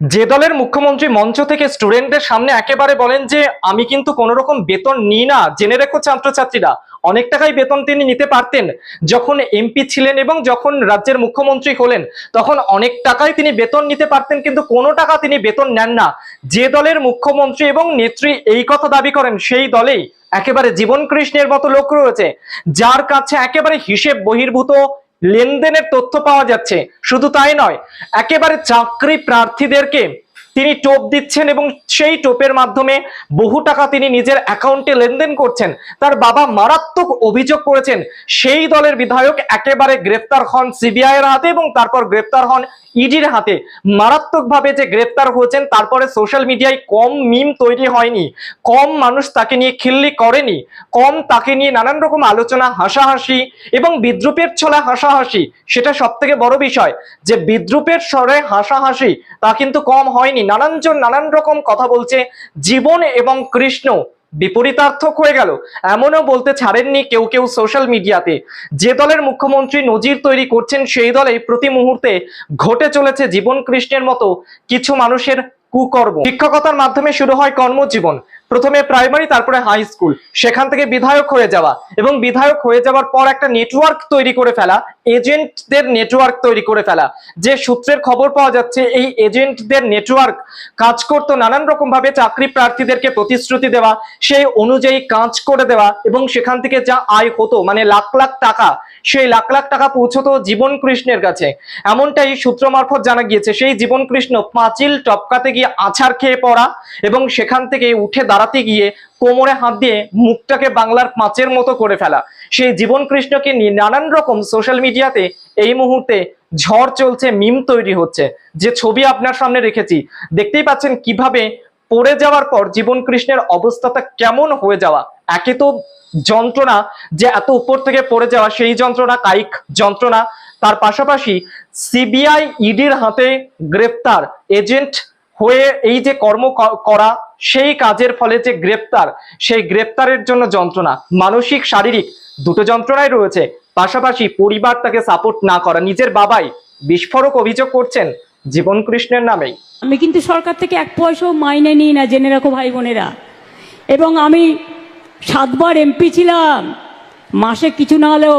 যে দলের মুখ্যমন্ত্রী মঞ্চ থেকে স্টুডেন্টদের সামনে একেবারে বলেন যে, আমি কিন্তু কোনো রকম বেতন নিই না। জেনে রেখো ছাত্রছাত্রীরা, অনেক টাকাই বেতন তিনি নিতে পারতেন। যখন এমপি ছিলেন এবং যখন রাজ্যের মুখ্যমন্ত্রী হলেন, তখন অনেক টাকাই তিনি বেতন নিতে পারতেন, কিন্তু কোনো টাকা তিনি বেতন নেন না। যে দলের মুখ্যমন্ত্রী এবং নেত্রী এই কথা দাবি করেন, সেই দলেই একেবারে জীবন কৃষ্ণের মতো লোক রয়েছে, যার কাছে একেবারে হিসেব বহির্ভূত লেনদেনের তথ্য পাওয়া যাচ্ছে। শুধু তাই নয় একেবারে চাকরি প্রার্থীদেরকে তিনি টোপ দিচ্ছেন এবং সেই টোপের মাধ্যমে বহু টাকা তিনি নিজের অ্যাকাউন্টে লেনদেন করছেন। তার বাবা মারাত্মক অভিযোগ করেছেন, সেই দলের বিধায়ক একেবারে গ্রেফতার হন সিবিআই এর হাতে এবং তারপর গ্রেফতার হন ইডির হাতে। মারাত্মকভাবে যে গ্রেফতার হয়েছেন, তারপরে সোশ্যাল মিডিয়ায় কম মিম তৈরি হয়নি, কম মানুষ তাকে নিয়ে খিল্লি করেনি, কম তাকে নিয়ে নানান রকম আলোচনা, হাসাহাসি এবং বিদ্রুপের ছলা হাসাহাসি, সেটা সব থেকে বড় বিষয়। যে বিদ্রুপের স্বরে হাসাহাসি, তা কিন্তু কম হয়নি। নানানজন নানান রকম কথা বলছে, জীবন এবং কৃষ্ণ বিপরীতার্থক হয়ে গেল। এমনও বলতে ছাড়েননি কেউ কেউ সোশ্যাল মিডিয়াতে যে দলের মুখ্যমন্ত্রী নজির তৈরি করছেন, সেই দলেই প্রতি মুহূর্তে ঘটে চলেছে জীবন কৃষ্ণের মতো কিছু মানুষের কুকর্ম। শিক্ষকতার মাধ্যমে শুরু হয় কর্মজীবন। প্রথমে প্রাইমারি তারপরে হাই স্কুল সেখান থেকে বিধায়ক হয়ে যাওয়া। এবং বিধায়ক হয়ে যাওয়ার পর একটা নেটওয়ার্ক তৈরি করে ফেলা এজেন্টদের নেটওয়ার্ক তৈরি করে ফেলা। যে সূত্রের খবর পাওয়া যাচ্ছে, এই এজেন্টদের নেটওয়ার্ক কাজ করতো নানান রকম ভাবে চাকরি প্রার্থীদেরকে প্রতিশ্রুতি দেওয়া, সেই অনুযায়ী কাজ করে দেওয়া এবং সেখান থেকে যা আয় হতো মানে লাখ লাখ টাকা, সেই লাখ লাখ টাকা পৌঁছতো জীবন কৃষ্ণের কাছে। এমনটাই সূত্র মারফত জানা গিয়েছে, সেই জীবন কৃষ্ণ পাঁচিল টপকাতে গিয়ে আছাড় খেয়ে পড়া এবং সেখান থেকে উঠে দাঁড়াতে গিয়ে কোমরে হাত দিয়ে মুখটাকে বাংলার পাঁচের মতো করে ফেলা। সেই জীবন কৃষ্ণকে নিয়ে নানান রকম সোশ্যাল মিডিয়াতে এই মুহূর্তে ঝড় চলছে মিম তৈরি হচ্ছে। যে ছবি আপনার সামনে রেখেছি, দেখতেই পাচ্ছেন কীভাবে পড়ে যাওয়ার পর জীবন কৃষ্ণের অবস্থাটা কেমন হয়ে যাওয়া। একে তো যন্ত্রণা যে এত উপর থেকে পড়ে যাওয়া, সেই যন্ত্রণা, কায়িক যন্ত্রণা। তার পাশাপাশি সিবিআই ইডির হাতে গ্রেপ্তার এজেন্ট হয়ে এই যে কর্ম করা সেই কাজের ফলে যে গ্রেপ্তার, সেই গ্রেপ্তারের জন্য যন্ত্রণা, মানসিক, শারীরিক দুটো যন্ত্রণাই রয়েছে। পাশাপাশি পরিবার তাকে সাপোর্ট না করা, নিজের বাবাই বিস্ফোরক অভিযোগ করছেন জীবন কৃষ্ণের নামেই। আমি কিন্তু সরকার থেকে এক পয়সাও মাইনে নিই না জেনে রাখো ভাই বোনেরা। এবং আমি সাতবার এমপি ছিলাম, মাসে কিছু না হলেও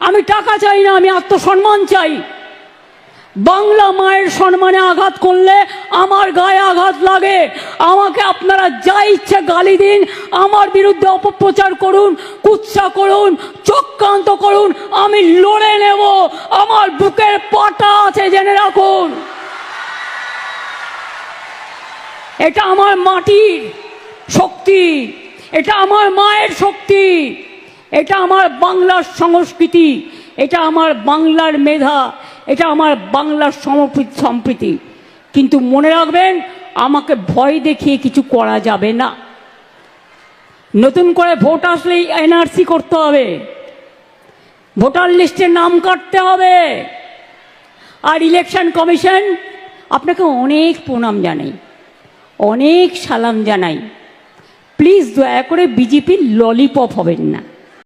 আমি টাকা চাই না, আমি আত্মসম্মান চাই। বাংলা মায়ের সম্মানে আঘাত করলে আমার গায়ে আঘাত লাগে। আমাকে আপনারা যা ইচ্ছে গালি দিন, আমার বিরুদ্ধে অপপ্রচার করুন, কুৎসা করুন, চক্রান্ত করুন, আমি লড়ে নেব। আমার বুকের পাটা আছে, জেনে রাখুন। এটা আমার মাটির শক্তি, এটা আমার মায়ের শক্তি। এটা আমার বাংলার সংস্কৃতি, এটা আমার বাংলার মেধা, এটা আমার বাংলার সমপ্রীতি। কিন্তু মনে রাখবেন, আমাকে ভয় দেখিয়ে কিছু করা যাবে না। নতুন করে ভোট আসলেই এনআরসি করতে হবে। ভোটার লিস্টে নাম কাটতে হবে। আর ইলেকশন কমিশন আপনাকে অনেক প্রণাম জানাই, অনেক সালাম জানাই। প্লিজ দয়া করে বিজেপির ললিপপ হবেন না।